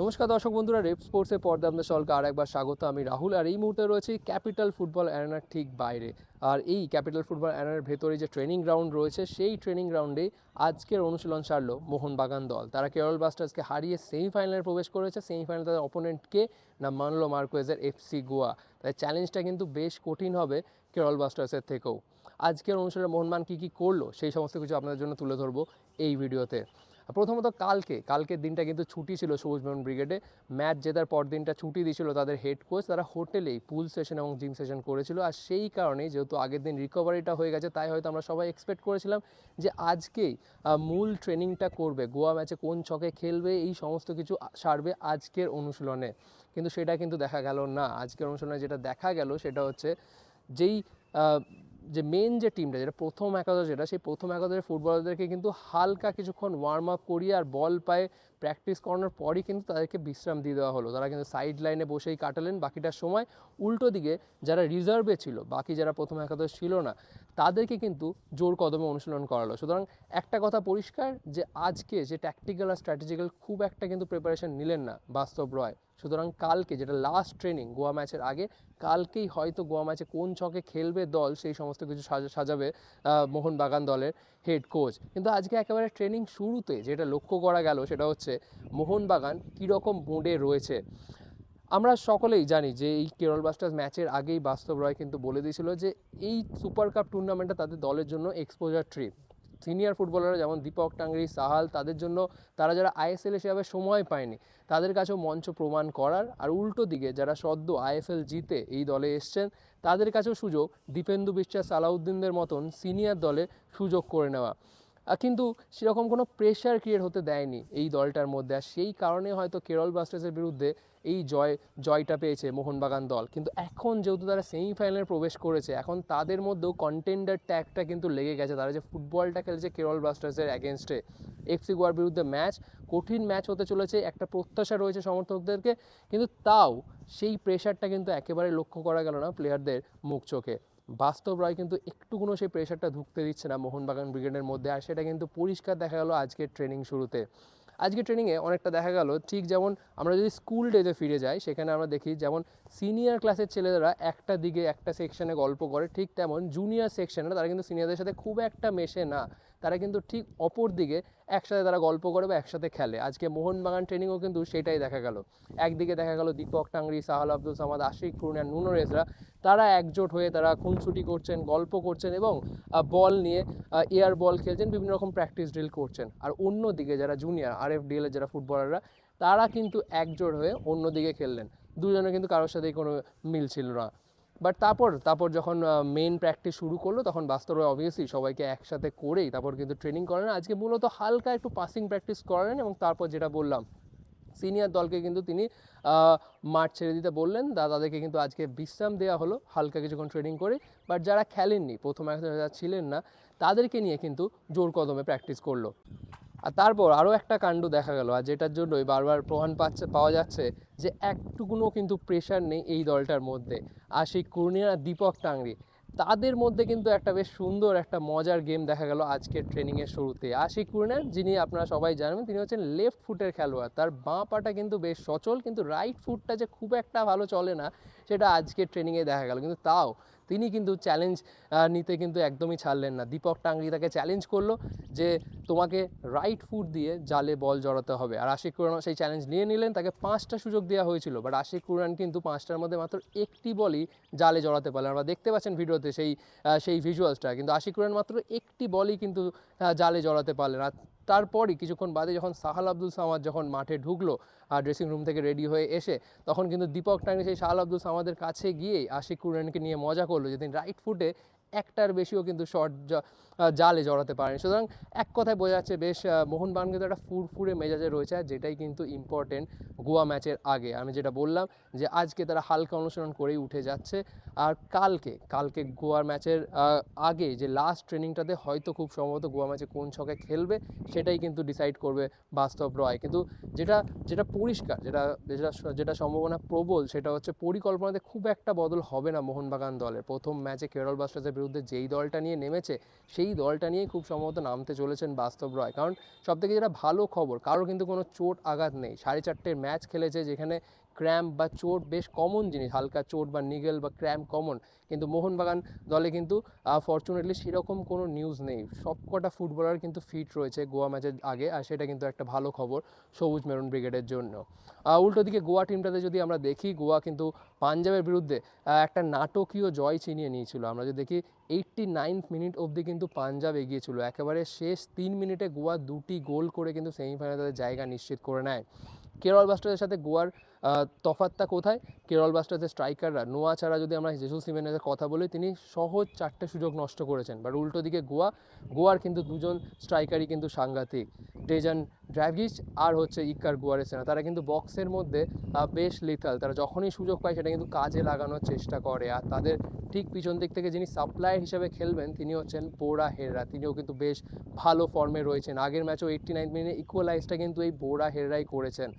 নমস্কার দর্শক বন্ধুরা, রেপ স্পোর্টসের পর্দা আপনাদের সকলকে আর একবার স্বাগত। আমি রাহুল আর এই মুহূর্তে রয়েছে ক্যাপিটাল ফুটবল অ্যারেনার ঠিক বাইরে। আর এই ক্যাপিটাল ফুটবল অ্যারেনার ভেতরে যে ট্রেনিং গ্রাউন্ড রয়েছে, সেই ট্রেনিং গ্রাউন্ডে আজকের অনুশীলন সারলো মোহনবাগান দল। তারা কেরল ব্লাস্টার্সকে হারিয়ে সেমিফাইনালে প্রবেশ করেছে। সেমিফাইনালে তাদের অপোনেন্টকে না মানলো মার্কোয়েজের এফসি গোয়া। তাই চ্যালেঞ্জটা কিন্তু বেশ কঠিন হবে কেরল ব্লাস্টার্সের থেকেও। আজকের অনুসারে মোহনবাগান কী কী করল, সেই সমস্ত কিছু আপনাদের জন্য তুলে ধরবো এই ভিডিওতে। প্রথমত কালকে কালকের দিনটা কিন্তু ছুটি ছিল সবুজ মোহন ব্রিগেডে। ম্যাচ জেতার পর দিনটা ছুটি দিয়েছিল তাদের হেড কোচ তারা হোটেলেই পুল সেশন এবং জিম সেশন করেছিল। আর সেই কারণেই যেহেতু আগের দিন রিকভারিটা হয়ে গেছে, তাই হয়তো আমরা সবাই এক্সপেক্ট করেছিলাম যে আজকেই মূল ট্রেনিংটা করবে, গোয়া ম্যাচে কোন ছকে খেলবে, এই সমস্ত কিছু সারবে আজকের অনুশীলনে। কিন্তু সেটা কিন্তু দেখা গেল না। আজকের অনুশীলনে যেটা দেখা গেল সেটা হচ্ছে যেই যে মেন যে টিমটা যেটা প্রথম একাদশ যেটা, সেই প্রথম একাদশের ফুটবলারদেরকে কিন্তু হালকা কিছুক্ষণ ওয়ার্ম আপ করিয়ে আর বল পায়ে প্র্যাকটিস করানোর পরই কিন্তু তাদেরকে বিশ্রাম দিয়ে দেওয়া হলো। তারা কিন্তু সাইড লাইনে বসেই কাটালেন। বাকিটার সময় উল্টো দিকে যারা রিজার্ভে ছিল, বাকি যারা প্রথম একাদশ ছিল না, তাদেরকে কিন্তু জোর কদমে অনুশীলন করালো। সুতরাং একটা কথা পরিষ্কার যে আজকে যে ট্যাকটিক্যাল আর স্ট্র্যাটেজিক্যাল খুব একটা কিন্তু প্রিপারেশন নিলেন না বাস্তব রয়। সুতরাং কালকে যেটা লাস্ট ট্রেনিং গোয়া ম্যাচের আগে, কালকেই হয়তো গোয়া ম্যাচে কোন ছকে খেলবে দল, সেই সমস্ত কিছু সাজা- সাজাবে মোহনবাগান দলের হেড কোচ কিন্তু আজকে একেবারে ট্রেনিং শুরুতে যেটা লক্ষ্য করা গেল সেটা হচ্ছে মোহনবাগান কীরকম মোডে রয়েছে। আমরা সকলেই জানি যে এই কেরল ব্লাস্টার্স ম্যাচের আগেই বাস্তব রয় কিন্তু বলে দিয়েছিল যে এই সুপার কাপ টুর্নামেন্টটা তাদের দলের জন্য এক্সপোজার ট্রিপ সিনিয়র ফুটবলাররা যেমন দীপক টাংরি, সাহাল, তাদের জন্য তারা যারা আইএসএল সেভাবে সময় পায়নি, তাদের কাছেও মঞ্চ প্রমাণ করার আর উল্টো দিকে যারা সদ্য আইএফএল জিতে এই দলে এসছেন, তাদের কাছেও সুযোগ দীপেন্দু বিশ্বাস, সালাউদ্দিনদের মতন সিনিয়র দলে সুযোগ করে নেওয়া। কিন্তু সেরকম কোনো প্রেশার ক্রিয়েট হতে দেয়নি এই দলটার মধ্যে, আর সেই কারণে হয়তো কেরল ব্লাস্টার্সের বিরুদ্ধে এই জয়, জয়টা পেয়েছে মোহনবাগান দল। কিন্তু এখন যেহেতু তারা সেমিফাইনালে প্রবেশ করেছে, এখন তাদের মধ্যেও কন্টেন্ডার ট্যাগটা কিন্তু লেগে গেছে। তারা যে ফুটবলটা খেলছে কেরল ব্লাস্টার্সের অ্যাগেনস্টে এফসি গোয়ার বিরুদ্ধে ম্যাচ কঠিন ম্যাচ হতে চলেছে, একটা প্রত্যাশা রয়েছে সমর্থকদেরকে, কিন্তু তাও সেই প্রেশারটা কিন্তু একেবারে লক্ষ্য করা গেল না প্লেয়ারদের মুখ চোখে। বাস্তব রায় কিন্তু একটুকুনো সেই প্রেশারটা ঢুকতে দিচ্ছে না মোহনবাগান ব্রিগেডের মধ্যে, আর সেটা কিন্তু পরিষ্কার দেখা গেল আজকের ট্রেনিং শুরুতে। আজকে ট্রেনিংয়ে অনেকটা দেখা গেল, ঠিক যেমন আমরা যদি স্কুল ডেতে ফিরে যাই, সেখানে আমরা দেখি যেমন সিনিয়র ক্লাসের ছেলেরা একটা দিকে একটা সেকশনে গল্প করে, ঠিক তেমন জুনিয়র সেকশনে তারা কিন্তু সিনিয়রদের সাথে খুব একটা মেশে না। তারা কিন্তু ঠিক অপর দিকে একসাথে তারা গল্প করে বা একসাথে খেলে। আজকে মোহনবাগান ট্রেনিংও কিন্তু সেটাই দেখা গেল। একদিকে দেখা গেল দীপক টাংরি, সাহাল আব্দুল সামাদ, আশিক খুরুনিয়া নুনো রেজরা তারা একজোট হয়ে তারা খুনছুটি করছেন, গল্প করছেন এবং বল নিয়ে এয়ার বল খেলছেন, বিভিন্ন রকম প্র্যাকটিস ড্রিল করছেন। আর অন্যদিকে যারা জুনিয়র আর এফ ডিএলের যারা ফুটবলাররা তারা কিন্তু একজোট হয়ে অন্যদিকে খেললেন। দুজনে কিন্তু কারোর সাথেই কোনো মিল ছিল না। বাট তারপর তারপর যখন মেন প্র্যাকটিস শুরু করল, তখন বাস্তবে অবভিয়াসলি সবাইকে একসাথে করেই তারপর কিন্তু ট্রেনিং করালেন। আজকে মূলত হালকা একটু পাসিং প্র্যাকটিস করালেন এবং তারপর যেটা বললাম সিনিয়র দলকে কিন্তু তিনি মাঠ ছেড়ে দিতে বললেন। তাদেরকে কিন্তু আজকে বিশ্রাম দেওয়া হলো, হালকা কিছুক্ষণ ট্রেনিং করে। বাট যারা খেলেননি, প্রথম একটা যারা ছিলেন না, তাদেরকে নিয়ে কিন্তু জোর কদমে প্র্যাকটিস করল। আর তারপর আরও একটা কাণ্ড দেখা গেল, আর যেটার জন্যই বারবার প্রমাণ পাচ্ছে, পাওয়া যাচ্ছে যে একটুকুনো কিন্তু প্রেশার নেই এই দলটার মধ্যে। আর সেই কুর্নিয়া, দীপক টাংরি, তাদের মধ্যে কিন্তু একটা বেশ সুন্দর একটা মজার গেম দেখা গেল আজকের ট্রেনিংয়ের শুরুতে। আশিক কুরনার যিনি আপনারা সবাই জানেন, তিনি হচ্ছেন লেফট ফুটের খেলোয়াড়। তার বাঁ পাটা কিন্তু বেশ সচল, কিন্তু রাইট ফুটটা যে খুব একটা ভালো চলে না, সেটা আজকের ট্রেনিংয়ে দেখা গেল। কিন্তু তাও তিনি কিন্তু চ্যালেঞ্জ নিতে কিন্তু একদমই ছাড়লেন না। দীপক টাংরি তাকে চ্যালেঞ্জ করল যে তোমাকে রাইট ফুট দিয়ে জালে বল জড়াতে হবে। আর আশিক কুরান সেই চ্যালেঞ্জ নিয়ে নিলেন, তাকে পাঁচটা সুযোগ দেওয়া হয়েছিল। বাট আশিক কুরান কিন্তু পাঁচটার মধ্যে মাত্র একটি বলই জালে জড়াতে পারলেন। আমরা দেখতে পাচ্ছেন ভিডিওতে সেই সেই ভিজুয়ালসটা কিন্তু আশিক কুরান মাত্র একটি বলই কিন্তু জালে জড়াতে পারলেন। আর তারপরই কিছুক্ষণ বাদে যখন সাহাল আব্দুল সামাদ যখন মাঠে ঢুকলো, আর ড্রেসিং রুম থেকে রেডি হয়ে এসে, তখন কিন্তু দীপক টাঙ্গি সেই সাহাল আব্দুল সামাদের কাছে গিয়েই আশিক কুরানকে নিয়ে মজা করল যে তিনি রাইট ফুটে একটার বেশিও কিন্তু শর্ট জালে জড়াতে পারেন। সুতরাং এক কথায় বোঝা যাচ্ছে বেশ মোহনবাগান কিন্তু একটা ফুরফুরে মেজাজে রয়েছে যেটাই কিন্তু ইম্পর্টেন্ট গোয়া ম্যাচের আগে। আমি যেটা বললাম যে আজকে তারা হালকা অনুসরণ করেই উঠে যাচ্ছে। আর কালকে কালকে গোয়ার ম্যাচের আগে যে লাস্ট ট্রেনিংটাতে হয়তো খুব সম্ভবত গোয়া ম্যাচে কোন ছকে খেলবে, সেটাই কিন্তু ডিসাইড করবে বাস্তব রয়। কিন্তু যেটা যেটা পরিষ্কার, যেটা যেটা যেটা সম্ভাবনা প্রবল, সেটা হচ্ছে পরিকল্পনাতে খুব একটা বদল হবে না মোহনবাগান দলের। প্রথম ম্যাচে কেরল ব্লাস্টার্সের বিরুদ্ধে যেই দলটা নিয়ে নেমেছে, সেই দলটা নিয়েই খুব সম্ভবত নামতে চলেছেন বাস্তব রয়। কারণ সবথেকে যেটা ভালো খবর কারোর কিন্তু কোনো চোট আঘাত নেই। সাড়ে চারটের ম্যাচ খেলেছে যেখানে ক্র্যাম্প বা চোট বেশ কমন জিনিস, হালকা চোট বা নিগেল বা ক্র্যাম্প কমন কিন্তু মোহনবাগান দলে কিন্তু ফর্চুনেটলি সেরকম কোনো নিউজ নেই। সব কটা ফুটবলার কিন্তু ফিট রয়েছে গোয়া ম্যাচের আগে, আর সেটা কিন্তু একটা ভালো খবর সবুজ মেরুন ব্রিগেডের জন্য। উল্টো দিকে গোয়া টিমটাতে যদি আমরা দেখি, গোয়া কিন্তু পাঞ্জাবের বিরুদ্ধে একটা নাটকীয় জয় ছিনিয়ে নিয়েছিল। আমরা যদি দেখি এইটটি নাইনথ মিনিট অবধি কিন্তু পাঞ্জাব এগিয়েছিল একেবারে শেষ তিন মিনিটে গোয়া দুটি গোল করে কিন্তু সেমিফাইনালে জায়গা নিশ্চিত করে নেয়। কেরল ব্লাস্টার্সের সাথে গোয়ার আহ, তফাৎটা কোথায়? কেরল ব্লাস্টার্সের স্ট্রাইকাররা। নোয়া ছাড়া যদি আমরা জেসুস সিমেনের কথা বলি তিনি সহজ চারটে সুযোগ নষ্ট করেছেন। বাট উল্টো দিকে গোয়া গোয়ার কিন্তু দুজন স্ট্রাইকারই কিন্তু সাংঘাতিক। ডেজান ড্রাভিচ আর হচ্ছে ইকার গুয়ারেসেনা। তারা কিন্তু বক্সের মধ্যে বেশ লিথাল তারা যখনই সুযোগ পায় সেটা কিন্তু কাজে লাগানোর চেষ্টা করে। আর তাদের ঠিক পিছন দিক থেকে যিনি সাপ্লায়ার হিসেবে খেলবেন তিনি হচ্ছেন বোরা হেররা। তিনিও কিন্তু বেশ ভালো ফর্মে রয়েছেন। আগের ম্যাচও এইট্টি নাইন মিনিটে ইকুয়ালাইজটা কিন্তু এই বোরা হেররাই করেছেন।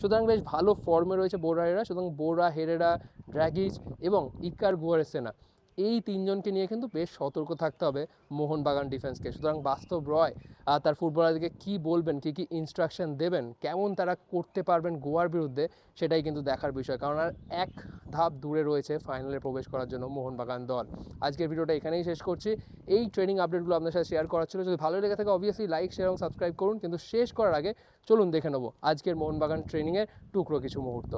সুতরাং বেশ ভালো ফর্মে রয়েছে বোরা হেরা সুতরাং বোরা হেরেরা ড্র্যাগিজ এবং ইকার গুয়ারেসেনা এই তিনজনকে নিয়ে কিন্তু বেশ সতর্ক থাকতে হবে মোহনবাগান ডিফেন্সকে সুতরাং বাস্তব রয় আর তার ফুটবলারদেরকে কী বলবেন, কী কী ইনস্ট্রাকশন দেবেন, কেমন তারা করতে পারবেন গোয়ার বিরুদ্ধে, সেটাই কিন্তু দেখার বিষয়। কারণ আর এক ধাপ দূরে রয়েছে ফাইনালে প্রবেশ করার জন্য মোহনবাগান দল। আজকের ভিডিওটা এখানেই শেষ করছি। এই ট্রেনিং আপডেটগুলো আপনার সাথে শেয়ার করার ছিল। যদি ভালো লেগে থাকে অবভিয়াসলি লাইক শেয়ার এবং সাবস্ক্রাইব করুন। কিন্তু শেষ করার আগে চলুন দেখে নেব আজকের মোহনবাগান ট্রেনিংয়ের টুকরো কিছু মুহূর্ত।